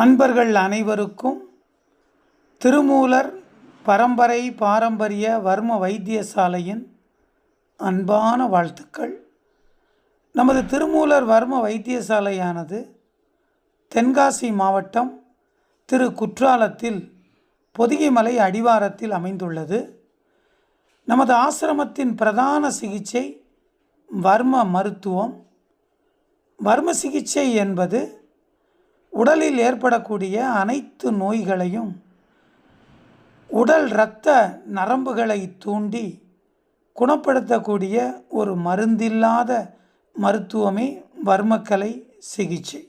அன்பர்கள் அனைவருக்கும் திருமூலர் பரம்பரை பாரம்பரிய வர்ம வைத்தியசாலையின் அன்பான வாழ்த்துக்கள். நமது திருமூலர் வர்ம வைத்தியசாலையானது தென்காசி மாவட்டம் திரு குற்றாலத்தில் பொதிகைமலை அடிவாரத்தில் அமைந்துள்ளது. நமது ஆசிரமத்தின் பிரதான சிகிச்சை வர்ம மருத்துவம். வர்ம சிகிச்சை என்பது உடலில் ஏற்படக்கூடிய அனைத்து நோய்களையும் உடல் இரத்த நரம்புகளை தூண்டி குணப்படுத்தக்கூடிய ஒரு மருந்தில்லாத மருத்துவமே வர்மக்கலை சிகிச்சை.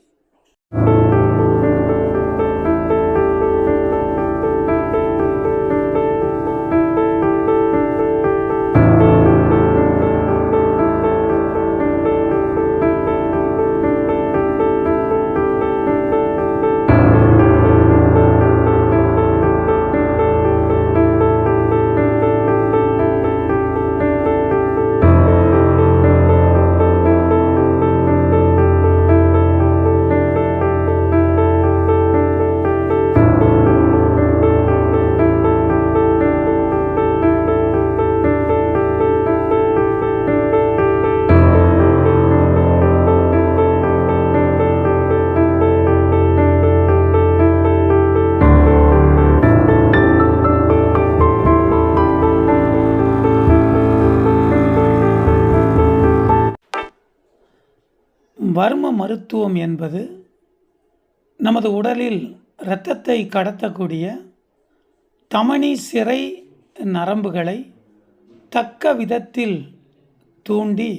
வர்ம மருத்துவம் என்பது நமது உடலில் இரத்தத்தை கடத்தக்கூடிய தமனி சிறை நரம்புகளை தக்க விதத்தில் தூண்டி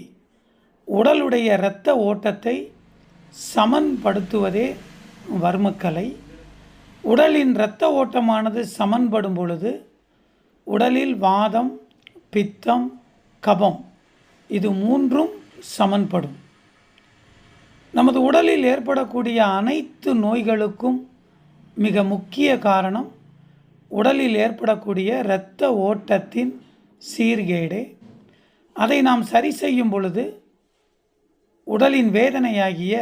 உடலுடைய இரத்த ஓட்டத்தை சமன்படுத்துவதே வர்மக்கலை. உடலின் இரத்த ஓட்டமானது சமன்படும் பொழுது உடலில் வாதம் பித்தம் கபம் இது மூன்றும் சமன்படும். நமது உடலில் ஏற்படக்கூடிய அனைத்து நோய்களுக்கும் மிக முக்கிய காரணம் உடலில் ஏற்படக்கூடிய இரத்த ஓட்டத்தின் சீர்கேடே. அதை நாம் சரி செய்யும் பொழுது உடலின் வேதனையாகிய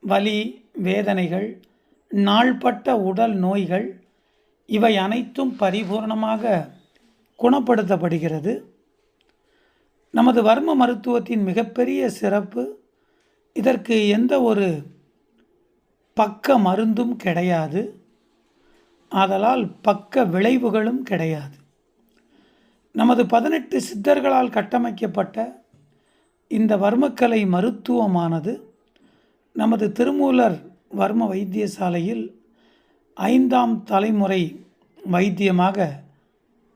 வலி வேதனைகள் நாள்பட்ட உடல் நோய்கள் இவை அனைத்தும் பரிபூர்ணமாக குணப்படுத்தப்படுகிறது. நமது வர்ம மருத்துவத்தின் மிகப்பெரிய சிறப்பு இதற்கு எந்த ஒரு பக்க மருந்தும் கிடையாது. ஆதலால் பக்க விளைவுகளும் கிடையாது. நமது பதினெட்டு சித்தர்களால் கட்டமைக்கப்பட்ட இந்த வர்மக்கலை மருத்துவமானது நமது திருமூலர் வர்ம வைத்தியசாலையில் ஐந்தாம் தலைமுறை வைத்தியமாக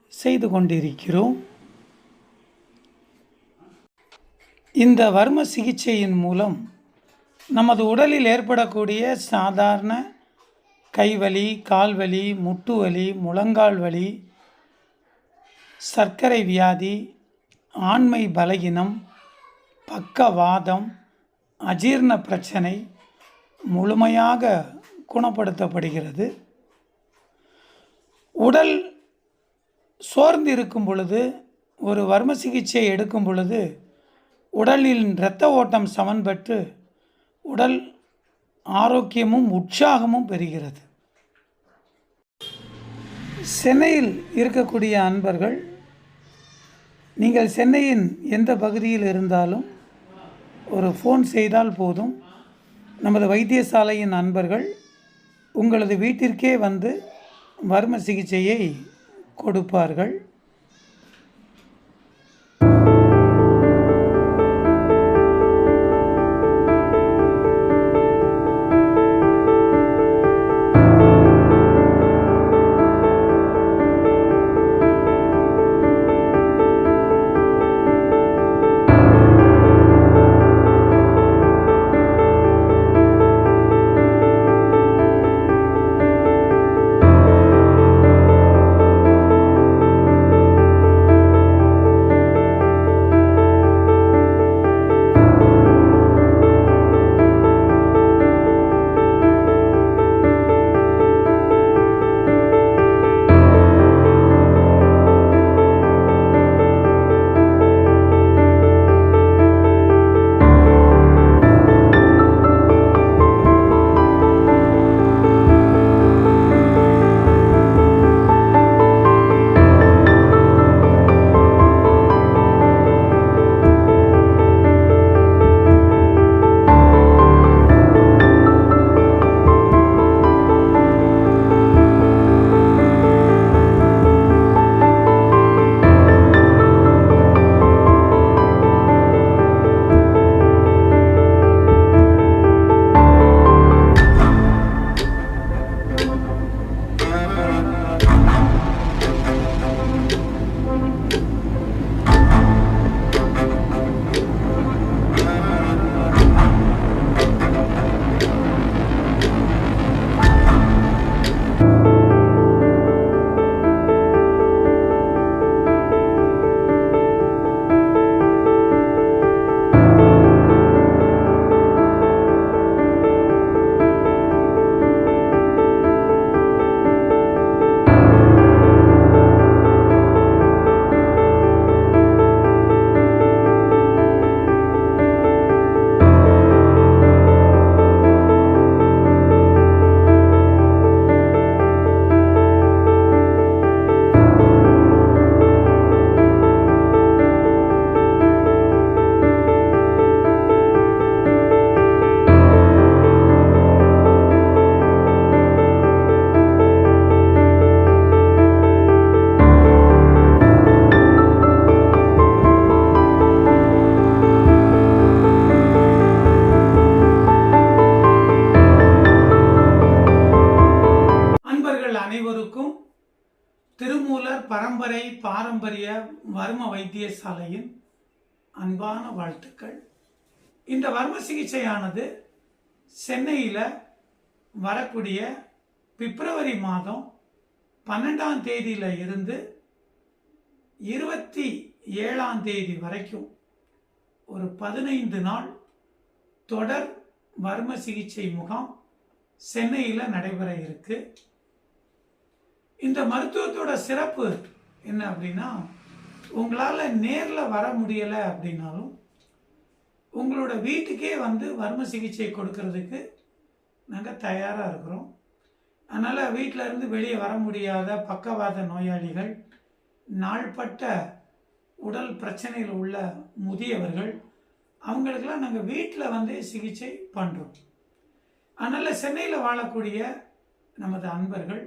செய்து கொண்டிருக்கிறோம். இந்த வர்ம சிகிச்சையின் மூலம் நமது உடலில் ஏற்படக்கூடிய சாதாரண கைவலி கால்வலி முட்டு வலி முழங்கால் வலி சர்க்கரை வியாதி ஆண்மை பலகீனம் பக்கவாதம் அஜீர்ண பிரச்சனை முழுமையாக குணப்படுத்தப்படுகிறது. உடல் சோர்ந்து இருக்கும் பொழுது ஒரு வர்ம சிகிச்சை எடுக்கும் பொழுது உடலில் இரத்த ஓட்டம் சமன்பெற்று உடல் ஆரோக்கியமும் உற்சாகமும் பெறுகிறது. சென்னையில் இருக்கக்கூடிய அன்பர்கள் நீங்கள் சென்னையின் எந்த பகுதியில் இருந்தாலும் ஒரு ஃபோன் செய்தால் போதும். நமது வைத்தியசாலையின் அன்பர்கள் உங்களது வீட்டிற்கே வந்து வர்ம சிகிச்சையை கொடுப்பார்கள். திருமூலர் பரம்பரை பாரம்பரிய வர்ம வைத்தியசாலையின் அன்பான வாழ்த்துக்கள். இந்த வர்ம சிகிச்சையானது சென்னையில் வரக்கூடிய பிப்ரவரி மாதம் பன்னெண்டாம் தேதியில் இருந்து இருபத்தி ஏழாம் தேதி வரைக்கும் ஒரு பதினைந்து நாள் தொடர் வர்ம சிகிச்சை முகாம் சென்னையில் நடைபெற இருக்கு. இந்த மருத்துவத்தோட சிறப்பு என்ன அப்படின்னா உங்களால் நேரில் வர முடியலை அப்படின்னாலும் உங்களோட வீட்டுக்கே வந்து வர்ம சிகிச்சை கொடுக்கறதுக்கு நாங்கள் தயாராக இருக்கிறோம். அதனால் வீட்டில் இருந்து வெளியே வர முடியாத பக்கவாத நோயாளிகள் நாள்பட்ட உடல் பிரச்சனையில் உள்ள முதியவர்கள் அவங்களுக்கெல்லாம் நாங்கள் வீட்டில் வந்து சிகிச்சை பண்ணுறோம் அதனால் சென்னையில் வாழக்கூடிய நமது அன்பர்கள்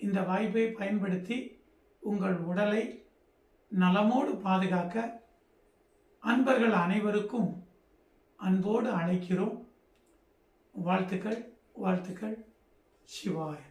இந்த வாய்ப்பை பயன்படுத்தி உங்கள் உடலை நலமோடு பாதுகாக்க அன்பர்கள் அனைவருக்கும் அன்போடு அழைக்கிறோம். வாழ்த்துக்கள் வாழ்த்துக்கள். சிவாய்.